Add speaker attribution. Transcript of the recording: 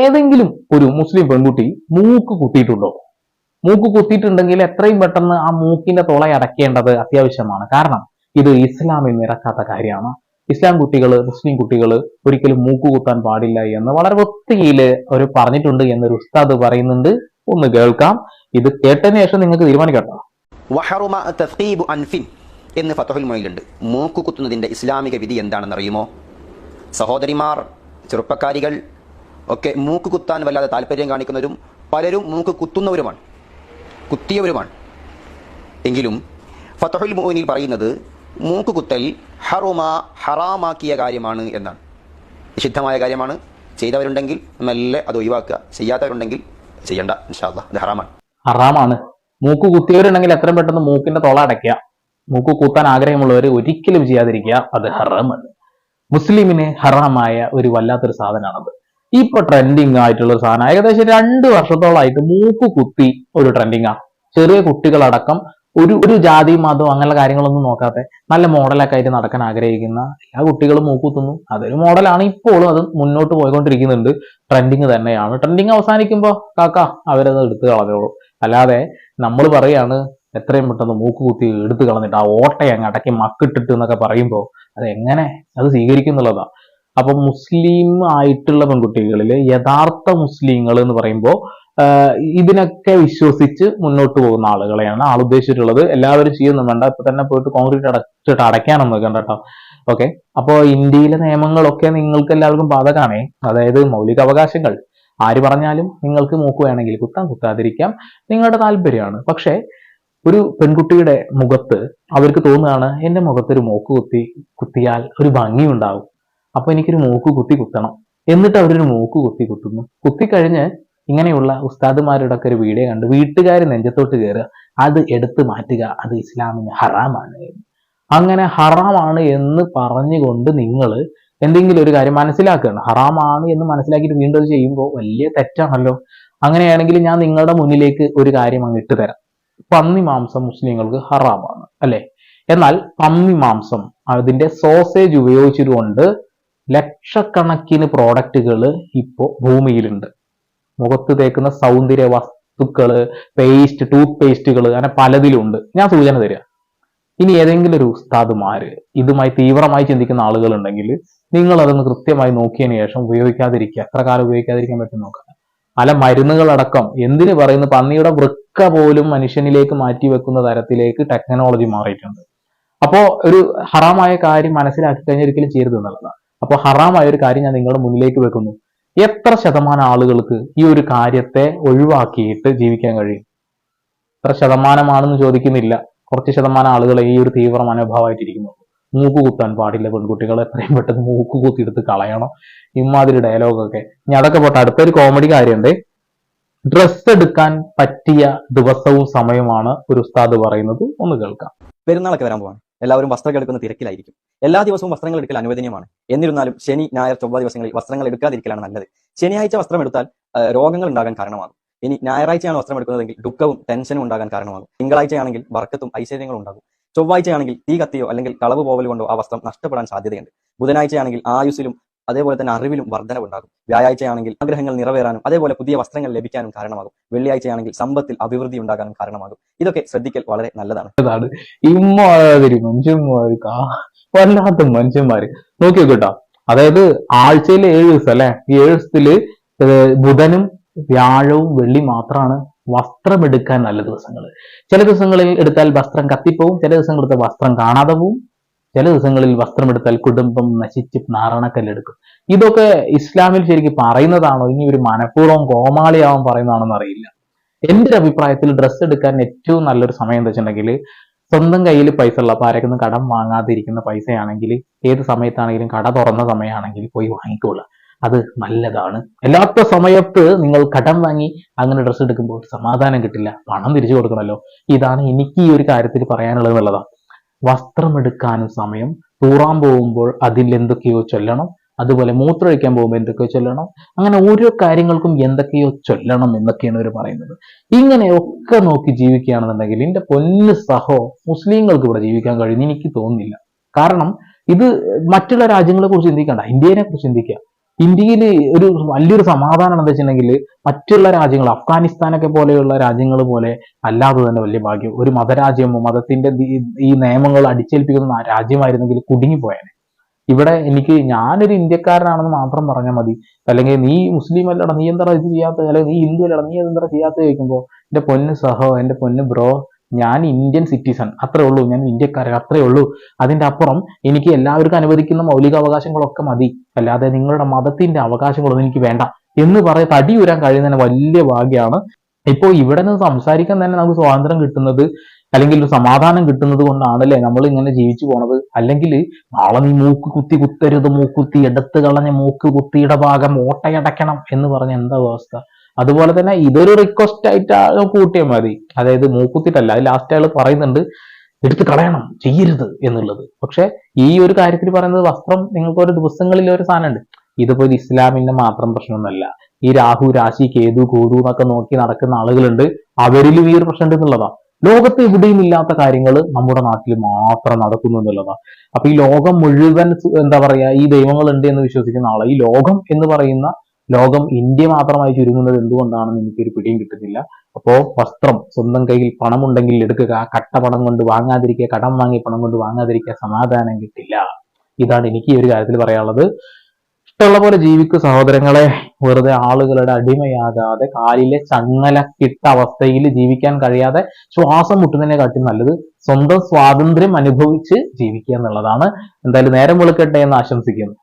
Speaker 1: ഏതെങ്കിലും ഒരു മുസ്ലിം പെൺകുട്ടി മൂക്ക് കുത്തിയിട്ടുണ്ടോ? മൂക്ക് കുത്തിയിട്ടുണ്ടെങ്കിൽ എത്രയും പെട്ടെന്ന് ആ മൂക്കിന്റെ തുള അടയ്ക്കേണ്ടത് അത്യാവശ്യമാണ്. കാരണം ഇത് ഇസ്ലാമിൽ നിരക്കാത്ത കാര്യമാണ്. ഇസ്ലാം കുട്ടികൾ മുസ്ലിം കുട്ടികൾ ഒരിക്കലും മൂക്ക് കുത്താൻ പാടില്ല എന്ന് വളരെ വൃത്തിയിൽ അവർ പറഞ്ഞിട്ടുണ്ട് എന്നൊരു ഉസ്താദ് പറയുന്നുണ്ട്. ഒന്ന് കേൾക്കാം. ഇത് കേട്ടതിന് ശേഷം നിങ്ങൾക്ക് തീരുമാനിക്കട്ടോ
Speaker 2: എന്ന് ഫതഹുൽ മൂക്ക് കുത്തുന്നതിന്റെ ഇസ്ലാമിക വിധി എന്താണെന്ന് അറിയുമോ സഹോദരിമാർ ചെറുപ്പക്കാരികൾ ഒക്കെ മൂക്ക് കുത്താൻ വല്ലാതെ താല്പര്യം കാണിക്കുന്നവരും പലരും മൂക്ക് കുത്തുന്നവരുമാണ്. കുത്തിയവരുമാണ്. എങ്കിലും ഫതഹുൽ മോയിനിൽ പറയുന്നത് മൂക്ക് കുത്തൽ ഹറുമ ഹറാമാക്കിയ കാര്യമാണ് എന്നാണ്. നിഷിദ്ധമായ കാര്യമാണ്. ചെയ്തവരുണ്ടെങ്കിൽ മെല്ലെ അത് ഒഴിവാക്കുക. ചെയ്യാത്തവരുണ്ടെങ്കിൽ ചെയ്യണ്ട. ഇൻഷാല്ലാ അത് ഹറാമാണ്.
Speaker 1: ഹറാമാണ്. മൂക്ക് കുത്തിയവരുണ്ടെങ്കിൽ എത്രയും പെട്ടെന്ന് മൂക്കിന്റെ തൊള അടയ്ക്കുക. മൂക്ക് കുത്താൻ ആഗ്രഹമുള്ളവർ ഒരിക്കലും ചെയ്യാതിരിക്കുക. അത് ഹറാമാണ്. മുസ്ലിമിന് ഹറാമായ ഒരു വല്ലാത്തൊരു സാധനമാണത്. ഇപ്പൊ ട്രെൻഡിങ് ആയിട്ടുള്ള ഒരു സാധനം. ഏകദേശം രണ്ട് വർഷത്തോളമായിട്ട് മൂക്ക് കുത്തി ഒരു ട്രെൻഡിങ് ആണ് ചെറിയ കുട്ടികളടക്കം ഒരു ഒരു ജാതി മതവും അങ്ങനെയുള്ള കാര്യങ്ങളൊന്നും നോക്കാതെ നല്ല മോഡലൊക്കെ ആയിട്ട് നടക്കാൻ ആഗ്രഹിക്കുന്ന എല്ലാ കുട്ടികളും മൂക്കുത്തുന്നു അതൊരു മോഡലാണ് ഇപ്പോഴും അത് മുന്നോട്ട് പോയിക്കൊണ്ടിരിക്കുന്നുണ്ട്. ട്രെൻഡിങ് തന്നെയാണ്. ട്രെൻഡിങ് അവസാനിക്കുമ്പോൾ കാക്ക അവരത് എടുത്തു കളഞ്ഞോളൂ. അല്ലാതെ നമ്മൾ പറയാണ് എത്രയും പെട്ടെന്ന് മൂക്ക് കുത്തി എടുത്തു കളഞ്ഞിട്ട് ആ ഓട്ടയെ അങ്ങ് അടക്കി മക്കിട്ടിട്ട് എന്നൊക്കെ പറയുമ്പോൾ അത് എങ്ങനെ അത് സ്വീകരിക്കുന്നുള്ളതാ. അപ്പൊ മുസ്ലിം ആയിട്ടുള്ള പെൺകുട്ടികളിൽ യഥാർത്ഥ മുസ്ലിങ്ങൾ എന്ന് പറയുമ്പോൾ ഇതിനൊക്കെ വിശ്വസിച്ച് മുന്നോട്ട് പോകുന്ന ആളുകളെയാണ് ആൾ ഉദ്ദേശിച്ചിട്ടുള്ളത്. എല്ലാവരും ചെയ്യുന്നു. വേണ്ട ഇപ്പൊ തന്നെ പോയിട്ട് കോൺക്രീറ്റ് അടച്ചിട്ട് അടയ്ക്കാനൊന്നും നോക്കണ്ട കേട്ടോ ഓക്കെ? അപ്പോ ഇന്ത്യയിലെ നിയമങ്ങളൊക്കെ നിങ്ങൾക്ക് എല്ലാവർക്കും ബാധകമാണേ. അതായത് മൗലിക അവകാശങ്ങൾ. ആര് പറഞ്ഞാലും നിങ്ങൾക്ക് മൂക്ക് വേണമെങ്കിൽ കുത്താൻ കുത്താതിരിക്കാം. നിങ്ങളുടെ താല്പര്യമാണ്. പക്ഷേ ഒരു പെൺകുട്ടിയുടെ മുഖത്ത് അവർക്ക് തോന്നുകയാണ് എന്റെ മുഖത്തൊരു മൂക്ക് കുത്തി കുത്തിയാൽ ഒരു ഭംഗി ഉണ്ടാവും അപ്പൊ എനിക്കൊരു മൂക്ക് കുത്തി കുത്തണം. എന്നിട്ട് അവരൊരു മൂക്ക് കുത്തി കുത്തുന്നു. കുത്തിക്കഴിഞ്ഞ് ഇങ്ങനെയുള്ള ഉസ്താദുമാരുടെ ഒക്കെ ഒരു വീഡിയോ കണ്ട് വീട്ടുകാർ നെഞ്ചത്തോട്ട് കയറുക അത് എടുത്തു മാറ്റുക. അത് ഇസ്ലാമിന് ഹറാമാണ്. അങ്ങനെ ഹറാമാണ് എന്ന് പറഞ്ഞുകൊണ്ട് നിങ്ങൾ എന്തെങ്കിലും ഒരു കാര്യം മനസ്സിലാക്കുകയാണ്. ഹറാമാണ് എന്ന് മനസ്സിലാക്കിയിട്ട് വീണ്ടും അത് ചെയ്യുമ്പോൾ വലിയ തെറ്റാണല്ലോ. അങ്ങനെയാണെങ്കിൽ ഞാൻ നിങ്ങളുടെ മുന്നിലേക്ക് ഒരു കാര്യം അങ്ങ് ഇട്ട് തരാം. പന്നി മാംസം മുസ്ലിങ്ങൾക്ക് ഹറാമാണ്. അല്ലെ? എന്നാൽ പന്നി മാംസം അതിന്റെ സോസേജ് ഉപയോഗിച്ചുകൊണ്ട് ലക്ഷക്കണക്കിന് പ്രോഡക്റ്റുകൾ ഇപ്പോൾ ഭൂമിയിലുണ്ട്. മുഖത്ത് തേക്കുന്ന സൗന്ദര്യ വസ്തുക്കൾ പേസ്റ്റ് ടൂത്ത് പേസ്റ്റുകൾ അങ്ങനെ പലതിലുണ്ട്. ഞാൻ സൂചന തരിക ഇനി ഏതെങ്കിലും ഒരു ഉസ്താദുമാര് ഇതുമായി തീവ്രമായി ചിന്തിക്കുന്ന ആളുകൾ ഉണ്ടെങ്കിൽ നിങ്ങൾ അതൊന്ന് കൃത്യമായി നോക്കിയതിന് ശേഷം ഉപയോഗിക്കാതിരിക്കുക. എത്ര കാലം ഉപയോഗിക്കാതിരിക്കാൻ പറ്റും നോക്കുക പല മരുന്നുകളടക്കം എന്തിന് പറയുന്നു? പന്നിയുടെ വൃക്ക പോലും മനുഷ്യനിലേക്ക് മാറ്റി വെക്കുന്ന തരത്തിലേക്ക് ടെക്നോളജി മാറിയിട്ടുണ്ട്. അപ്പോൾ ഒരു ഹറാമായ കാര്യം മനസ്സിലാക്കി കഴിഞ്ഞാൽ ഒരിക്കലും ചെയ്യരുത് എന്നുള്ളതാണ്. അപ്പോൾ ഹറാമായ ഒരു കാര്യം ഞാൻ നിങ്ങളുടെ മുന്നിലേക്ക് വെക്കുന്നു. എത്ര ശതമാനം ആളുകൾക്ക് ഈ ഒരു കാര്യത്തെ ഒഴിവാക്കിയിട്ട് ജീവിക്കാൻ കഴിയും? എത്ര ശതമാനമാണെന്ന് ചോദിക്കുന്നില്ല. കുറച്ച് ശതമാനം ആളുകൾ ഈ ഒരു തീവ്ര മനോഭാവമായിട്ടിരിക്കുന്നു. മൂക്ക് കുത്താൻ പാടില്ല പെൺകുട്ടികൾ എത്രയും പെട്ടെന്ന് മൂക്ക് കുത്തിയെടുത്ത് കളയണം. ഇമാതിരി ഡയലോഗൊക്കെ. ഇനി അതൊക്കെ പോട്ടെ. അടുത്തൊരു കോമഡി കാര്യമുണ്ട്. ഡ്രസ്സ് എടുക്കാൻ പറ്റിയ ദിവസവും സമയമാണ് ഒരു ഉസ്താദ് പറയുന്നത്. ഒന്ന് കേൾക്കാം.
Speaker 3: പെരുന്നാളൊക്കെ വരാൻ പോവാണ്. എല്ലാവരും വസ്ത്രങ്ങൾ എടുക്കുന്ന തിരക്കിലായിരിക്കും. എല്ലാ ദിവസവും വസ്ത്രങ്ങൾ എടുക്കൽ അനുവദനീയമാണ്. എന്നിരുന്നാലും ശനി ഞായർ ചൊവ്വ ദിവസങ്ങളിൽ വസ്ത്രങ്ങൾ എടുക്കാതിരിക്കലാണ് നല്ലത്. ശനിയാഴ്ച വസ്ത്രം എടുത്താൽ രോഗങ്ങൾ ഉണ്ടാകാൻ കാരണമാകും. ഇനി ഞായറാഴ്ചയാണ് വസ്ത്രം എടുക്കുന്നതെങ്കിൽ ദുഃഖവും ടെൻഷനും ഉണ്ടാകാൻ കാരണമാകും. തിങ്കളാഴ്ചയാണെങ്കിൽ വർക്കത്തും ഐശ്വര്യങ്ങളും ഉണ്ടാകും. ചൊവ്വാഴ്ചയാണെങ്കിൽ തീ കത്തിയോ അല്ലെങ്കിൽ കളവ് പോവൽ കൊണ്ടോ ആ വസ്ത്രം നഷ്ടപ്പെടാൻ സാധ്യതയുണ്ട്. ബുധനാഴ്ചയാണെങ്കിൽ ആയുസ്സിലും അതേപോലെ തന്നെ അറിവിലും വർധനവുണ്ടാകും വ്യാഴാഴ്ചയാണെങ്കിൽ ആഗ്രഹങ്ങൾ നിറവേറാനും അതേപോലെ പുതിയ വസ്ത്രങ്ങൾ ലഭിക്കാനും കാരണമാകും. വെള്ളിയാഴ്ചയാണെങ്കിൽ സമ്പത്തിൽ അഭിവൃദ്ധി ഉണ്ടാകാനും കാരണമാകും. ഇതൊക്കെ ശ്രദ്ധിക്കൽ വളരെ നല്ലതാണ്.
Speaker 1: ഇമ്മാതിരി മനുഷ്യന്മാര് കാ- വല്ലാത്ത മനുഷ്യന്മാര്. നോക്കി നോക്കട്ടോ അതായത് ആഴ്ചയിലെ ഏഴ് ദിവസം അല്ലെ? ഈ ഏഴ് ദിവസത്തിൽ ബുധനും വ്യാഴവും വെള്ളി മാത്രമാണ് വസ്ത്രമെടുക്കാൻ നല്ല ദിവസങ്ങൾ ചില ദിവസങ്ങളിൽ എടുത്താൽ വസ്ത്രം കത്തിപ്പോവും ചില ദിവസങ്ങൾ എടുത്താൽ വസ്ത്രം കാണാതെ പോവും. ചില ദിവസങ്ങളിൽ വസ്ത്രമെടുത്താൽ കുടുംബം നശിച്ച് നാരണക്കല്ലെടുക്കും. ഇതൊക്കെ ഇസ്ലാമിൽ ശരിക്കും പറയുന്നതാണോ? ഇനി ഒരു മനഃപൂർവം കോമാളിയാവാൻ പറയുന്നതാണോ അറിയില്ല. എന്റെ ഒരു അഭിപ്രായത്തിൽ ഡ്രസ്സ് എടുക്കാൻ ഏറ്റവും നല്ലൊരു സമയം എന്താ വെച്ചിട്ടുണ്ടെങ്കിൽ സ്വന്തം കയ്യിൽ പൈസ ഉള്ള അപ്പൊ ആരെങ്കിലും കടം വാങ്ങാതിരിക്കുന്ന പൈസയാണെങ്കിൽ ഏത് സമയത്താണെങ്കിലും കട തുറന്ന സമയമാണെങ്കിൽ പോയി വാങ്ങിക്കോളുക. അത് നല്ലതാണ്. അല്ലാത്ത സമയത്ത് നിങ്ങൾ കടം വാങ്ങി അങ്ങനെ ഡ്രസ്സ് എടുക്കുമ്പോൾ സമാധാനം കിട്ടില്ല. പണം തിരിച്ചു കൊടുക്കണമല്ലോ. ഇതാണ് എനിക്ക് ഈ ഒരു കാര്യത്തിൽ പറയാനുള്ളത് എന്നുള്ളതാണ്. വസ്ത്രം എടുക്കാനും സമയം തൂറാൻ പോകുമ്പോൾ അതിൽ എന്തൊക്കെയോ ചൊല്ലണം അതുപോലെ മൂത്രമൊഴിക്കാൻ പോകുമ്പോൾ എന്തൊക്കെയോ ചൊല്ലണം അങ്ങനെ ഓരോ കാര്യങ്ങൾക്കും എന്തൊക്കെയോ ചൊല്ലണം എന്നൊക്കെയാണ് ഇവർ പറയുന്നത്. ഇങ്ങനെയൊക്കെ നോക്കി ജീവിക്കുകയാണെന്നുണ്ടെങ്കിൽ എന്റെ പൊന്ന് സഹോ മുസ്ലിങ്ങൾക്ക് ഇവിടെ ജീവിക്കാൻ കഴിയുമെന്ന് എനിക്ക് തോന്നുന്നില്ല. കാരണം ഇത് മറ്റുള്ള രാജ്യങ്ങളെ കുറിച്ച് ചിന്തിക്കണ്ട ഇന്ത്യനെ കുറിച്ച് ചിന്തിക്കുക. ഇന്ത്യയിൽ ഒരു വലിയൊരു സമാധാനം എന്താ വെച്ചിട്ടുണ്ടെങ്കിൽ മറ്റുള്ള രാജ്യങ്ങൾ അഫ്ഗാനിസ്ഥാനൊക്കെ പോലെയുള്ള രാജ്യങ്ങൾ പോലെ അല്ലാതെ തന്നെ വലിയ ഭാഗ്യം. ഒരു മതരാജ്യമോ മതത്തിന്റെ ഈ- നിയമങ്ങൾ അടിച്ചേൽപ്പിക്കുന്ന രാജ്യമായിരുന്നെങ്കിൽ കുടുങ്ങിപ്പോയേനെ. ഇവിടെ എനിക്ക് ഞാനൊരു ഇന്ത്യക്കാരനാണെന്ന് മാത്രം പറഞ്ഞാൽ മതി. അല്ലെങ്കിൽ നീ മുസ്ലിം അല്ലടാ നീ എന്താ ഇത് ചെയ്യാത്ത അല്ലെങ്കിൽ നീ ഹിന്ദു അല്ലടാ നീ എന്താ ചെയ്യാത്ത ചോദിക്കുമ്പോൾ എന്റെ പൊന്ന് സഹോ എന്റെ പൊന്ന് ബ്രോ ഞാൻ ഇന്ത്യൻ സിറ്റിസൺ അത്രേ ഉള്ളൂ. ഞാൻ ഇന്ത്യക്കാരൻ അത്രേ ഉള്ളൂ. അതിന്റെ അപ്പുറം എനിക്ക് എല്ലാവർക്കും അനുവദിക്കുന്ന മൗലിക അവകാശങ്ങളൊക്കെ മതി. അല്ലാതെ നിങ്ങളുടെ മതത്തിന്റെ അവകാശങ്ങളൊന്നും എനിക്ക് വേണ്ട. എന്ന് പറയ ഉരാൻ കഴിയുന്നതിന് വലിയ ഭാഗ്യമാണ് ഇപ്പോൾ ഇവിടെ നിന്ന് സംസാരിക്കാൻ തന്നെ നമുക്ക് സ്വാതന്ത്ര്യം കിട്ടുന്നത് അല്ലെങ്കിൽ ഒരു സമാധാനം കിട്ടുന്നത് കൊണ്ടാണല്ലേ നമ്മൾ ഇങ്ങനെ ജീവിച്ചു പോണത്. അല്ലെങ്കിൽ നാളെ നീ മൂക്ക് കുത്തി കുത്തരുത് മൂക്കുത്തി എടുത്തു കളഞ്ഞ മൂക്ക് കുത്തിയുടെ ഭാഗം ഓട്ടയടയ്ക്കണം എന്ന് പറഞ്ഞ എന്താ അവസ്ഥ? അതുപോലെ തന്നെ ഇതൊരു റിക്വസ്റ്റ് ആയിട്ട് കൂട്ടിയാൽ മതി. അതായത് മൂക്കുത്തിട്ടല്ല അത് ലാസ്റ്റ് അയാൾ പറയുന്നുണ്ട് എടുത്ത് കളയണം ചെയ്യരുത് എന്നുള്ളത്. പക്ഷെ ഈ ഒരു കാര്യത്തിൽ പറയുന്നത് വസ്ത്രം നിങ്ങൾക്ക് ഒരു ദിവസങ്ങളിൽ ഒരു സാധനമുണ്ട്. ഇതിപ്പോ ഒരു ഇസ്ലാമിന്റെ മാത്രം പ്രശ്നമൊന്നുമല്ല. ഈ രാഹു രാശി കേതു കൂതു എന്നൊക്കെ നോക്കി നടക്കുന്ന ആളുകളുണ്ട്. അവരിലും ഈ ഒരു പ്രശ്നം ഉണ്ട് എന്നുള്ളതാ. ലോകത്ത് എവിടെയും ഇല്ലാത്ത കാര്യങ്ങൾ നമ്മുടെ നാട്ടിൽ മാത്രം നടക്കുന്നു എന്നുള്ളതാ. അപ്പൊ ഈ ലോകം മുഴുവൻ എന്താ പറയാ ഈ ദൈവങ്ങൾ ഉണ്ട് എന്ന് വിശ്വസിക്കുന്ന ആളാണ് ഈ ലോകം എന്ന് പറയുന്ന ലോകം ഇന്ത്യ മാത്രമായി ചുരുങ്ങുന്നത് എന്തുകൊണ്ടാണെന്ന് എനിക്കൊരു പിടിയും കിട്ടുന്നില്ല. അപ്പോ വസ്ത്രം സ്വന്തം കയ്യിൽ പണമുണ്ടെങ്കിൽ എടുക്കുക. കട്ട പണം കൊണ്ട് വാങ്ങാതിരിക്കുക കടം വാങ്ങി പണം കൊണ്ട് വാങ്ങാതിരിക്കുക സമാധാനം കിട്ടില്ല. ഇതാണ് എനിക്ക് ഈ ഒരു കാര്യത്തിൽ പറയാനുള്ളത്. ഇഷ്ടമുള്ള പോലെ ജീവിക്കു സഹോദരങ്ങളെ. വെറുതെ ആളുകളുടെ അടിമയാകാതെ കാലിലെ ചങ്ങലക്കിട്ട അവസ്ഥയിൽ ജീവിക്കാൻ കഴിയാതെ ശ്വാസം മുട്ടുന്നതിനെക്കാട്ടി നല്ലത് സ്വന്തം സ്വാതന്ത്ര്യം അനുഭവിച്ച് ജീവിക്കുക എന്നുള്ളതാണ്. എന്തായാലും നേരം വെളുക്കട്ടെ എന്ന് ആശംസിക്കുന്നു.